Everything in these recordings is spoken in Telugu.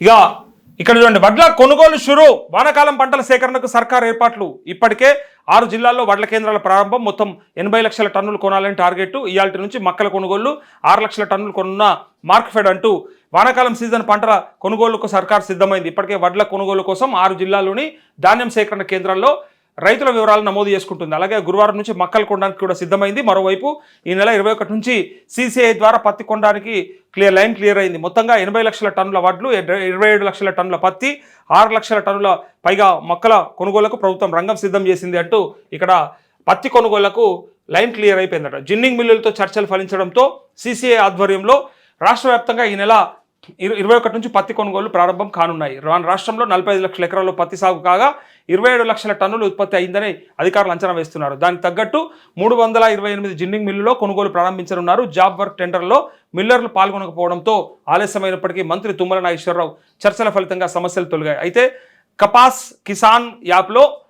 ఇక ఇక్కడ చూడండి వడ్ల కొనుగోలు షురు. వానాకాలం పంటల సేకరణకు సర్కార్ ఏర్పాట్లు. ఇప్పటికే ఆరు జిల్లాల్లో వడ్ల కేంద్రాల ప్రారంభం. మొత్తం ఎనభై లక్షల టన్నులు కొనాలని టార్గెట్ ఇయాల్టి నుంచి మక్కల కొనుగోళ్ళు ఆరు లక్షల టన్నులు కొనున్న మార్క్ఫెడ్ అంటూ వానాకాలం సీజన్ పంటల కొనుగోలుకు సర్కార్ సిద్ధమైంది. ఇప్పటికే వడ్ల కొనుగోలు కోసం ఆరు జిల్లాల్లోని ధాన్యం సేకరణ కేంద్రాల్లో రైతుల వివరాలు నమోదు చేసుకుంటుంది. అలాగే గురువారం నుంచి మక్కలు కొనడానికి కూడా సిద్ధమైంది. మరోవైపు ఈ నెల ఇరవై ఒకటి నుంచి సీసీఐ ద్వారా పత్తి కొనడానికి క్లియర్ లైన్ క్లియర్ అయింది. మొత్తంగా ఎనభై లక్షల టన్నుల వడ్లు ఇరవై ఏడు లక్షల టన్నుల పత్తి ఆరు లక్షల టన్నుల పైగా మొక్కల కొనుగోలుకు ప్రభుత్వం రంగం సిద్ధం చేసింది అంటూ ఇక్కడ పత్తి కొనుగోళ్ళకు లైన్ క్లియర్ అయిపోయిందట. జిన్నింగ్ మిల్లులతో చర్చలు ఫలించడంతో సీసీఐ ఆధ్వర్యంలో రాష్ట్ర వ్యాప్తంగా ఈ నెల ఇరవై ఒకటి నుంచి పత్తి కొనుగోలు ప్రారంభం కానున్నాయి. రా- రాష్ట్రంలో నలభై ఐదు లక్షల ఎకరాల్లో పత్తి సాగు కాగా ఇరవై ఏడు లక్షల టన్నులు ఉత్పత్తి అయిందని అధికారులు అంచనా వేస్తున్నారు. దానికి తగ్గట్టు మూడు వందల ఇరవై ఎనిమిది జిన్నింగ్ మిల్లులో కొనుగోలు ప్రారంభించనున్నారు. జాబ్ వర్క్ టెండర్లో మిల్లర్లు పాల్గొనకపోవడంతో ఆలస్యమైనప్పటికీ మంత్రి తుమ్మల నాగేశ్వరరావు చర్చల ఫలితంగా సమస్యలు తొలగాయి. అయితే కపాస్ కిసాన్ యాప్లో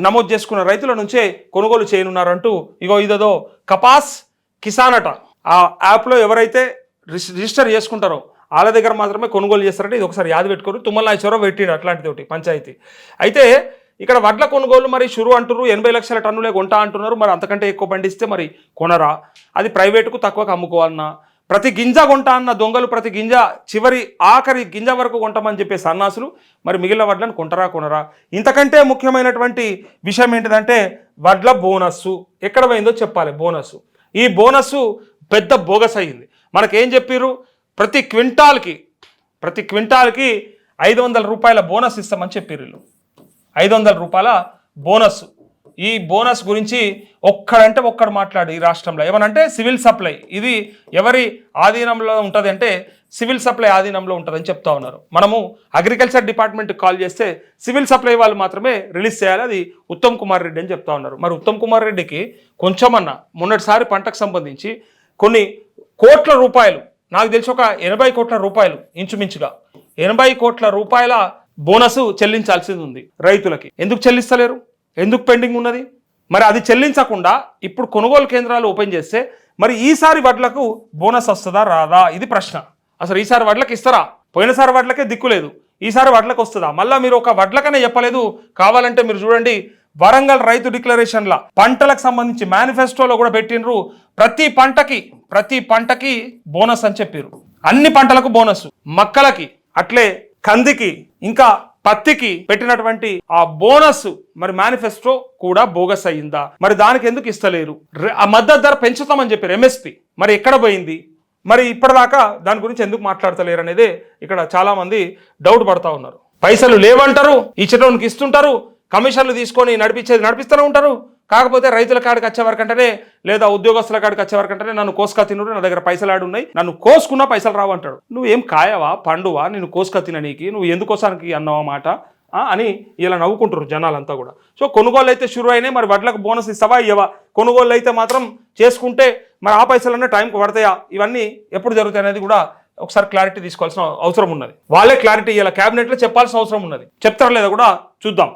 నమోదు చేసుకున్న రైతుల నుంచే కొనుగోలు చేయనున్నారంటూ ఇగో ఇదేదో కపాస్ కిసాన్ అట. ఆ యాప్లో ఎవరైతే రిజిస్టర్ చేసుకుంటారో వాళ్ళ దగ్గర మాత్రమే కొనుగోలు చేస్తారంటే ఇది ఒకసారి యాద పెట్టుకోరు తుమ్మల నాగేశ్వరరావు పెట్టిండు అట్లాంటిది ఒకటి పంచాయతీ. అయితే ఇక్కడ వడ్ల కొనుగోలు మరి షురు అంటున్నారు ఎనభై లక్షల టన్నులే కొంటా అంటున్నారు మరి అంతకంటే ఎక్కువ పండిస్తే మరి కొనరా? అది ప్రైవేటుకు తక్కువకు అమ్ముకోవాలన్నా? ప్రతి గింజ కొంటా అన్న దొంగలు ప్రతి గింజ చివరి ఆఖరి గింజ వరకు కొంటామని చెప్పే సన్నాసులు మరి మిగిలిన వడ్లను కొంటరా కొనరా? ఇంతకంటే ముఖ్యమైనటువంటి విషయం ఏంటిదంటే వడ్ల బోనస్సు. ఎక్కడ పోయిందో చెప్పాలి బోనస్సు. ఈ బోనస్సు పెద్ద బోగస్ అయింది. మనకేం చెప్పిర్రు? ప్రతి క్వింటాల్కి ప్రతి క్వింటాల్కి ఐదు వందల రూపాయల బోనస్ ఇస్తామని చెప్పారు వీళ్ళు. ఐదు వందల రూపాయల బోనస్. ఈ బోనస్ గురించి ఒక్కడంటే ఒక్కడు మాట్లాడు ఈ రాష్ట్రంలో. ఏమనంటే సివిల్ సప్లై. ఇది ఎవరి ఆధీనంలో ఉంటుంది అంటే సివిల్ సప్లై ఆధీనంలో ఉంటుందని చెప్తా ఉన్నారు. మనము అగ్రికల్చర్ డిపార్ట్మెంట్కి కాల్ చేస్తే సివిల్ సప్లై వాళ్ళు మాత్రమే రిలీజ్ చేయాలి. అది ఉత్తమ్ కుమార్ రెడ్డి అని చెప్తా ఉన్నారు. మరి ఉత్తమ్ కుమార్ రెడ్డికి కొంచెమన్నా మొన్నటిసారి పంటకు సంబంధించి కొన్ని కోట్ల రూపాయలు నాకు తెలిసి ఒక ఎనభై కోట్ల రూపాయలు ఇంచుమించుగా. ఎనభై కోట్ల రూపాయల బోనస్ చెల్లించాల్సింది ఉంది రైతులకి. ఎందుకు చెల్లిస్తలేరు? ఎందుకు పెండింగ్ ఉన్నది? మరి అది చెల్లించకుండా ఇప్పుడు కొనుగోలు కేంద్రాలు ఓపెన్ చేస్తే మరి ఈసారి వడ్లకు బోనస్ వస్తుందా రాదా? ఇది ప్రశ్న. అసలు ఈసారి వడ్లకు ఇస్తారా? పోయినసారి వడ్లకే దిక్కు లేదు. ఈసారి వడ్లకు వస్తుందా? మళ్ళీ మీరు ఒక వడ్లకనే చెప్పలేదు. కావాలంటే మీరు చూడండి. వరంగల్ రైతు డిక్లరేషన్ల పంటలకు సంబంధించి మేనిఫెస్టోలో కూడా పెట్టినరు ప్రతి పంటకి ప్రతి పంటకి బోనస్ అని చెప్పారు అన్ని పంటలకు బోనస్. మక్కలకి అట్లే కందికి ఇంకా పత్తికి పెట్టినటువంటి ఆ బోనస్ మరి మేనిఫెస్టో కూడా బోగస్ అయ్యిందా? మరి దానికి ఎందుకు ఇస్తలేరు? ఆ మద్దతు ధర పెంచుతామని చెప్పారు ఎంఎస్పి మరి ఎక్కడ పోయింది? మరి ఇప్పటిదాకా దాని గురించి ఎందుకు మాట్లాడతలేరు అనేది ఇక్కడ చాలా మంది డౌట్ పడతా ఉన్నారు. పైసలు లేవంటారు ఇచ్చడానికి ఇస్తుంటారు కమిషన్లు తీసుకొని నడిపించేది నడిపిస్తూనే ఉంటారు. కాకపోతే రైతుల కాడికి వచ్చే వరకంటేనే లేదా ఉద్యోగస్తుల కాడికి వచ్చే వరకంటేనే నన్ను కోసుక తినుడు నా దగ్గర పైసలు ఆడు ఉన్నాయి నన్ను కోసుకున్నా పైసలు రావు అంటాడు. నువ్వు ఏం కాయవా పండువా నేను కోసుక తిననీకి నువ్వు ఎందుకోసానికి అన్నావా మాట? అని ఇలా నవ్వుకుంటారు జనాలంతా కూడా. సో కొనుగోలు అయితే షురు అయినాయి మరి వడ్లకు బోనస్ ఇస్తావా ఇవ్వవా కొనుగోలు అయితే మాత్రం చేసుకుంటే మరి ఆ పైసలన్నీ టైంకి పడతాయా? ఇవన్నీ ఎప్పుడు జరుగుతాయి అనేది కూడా ఒకసారి క్లారిటీ తీసుకోవాల్సిన అవసరం ఉన్నది. వాళ్ళే క్లారిటీ ఇలా క్యాబినెట్లో చెప్పాల్సిన అవసరం ఉన్నది. చెప్తారా లేదా కూడా చూద్దాం.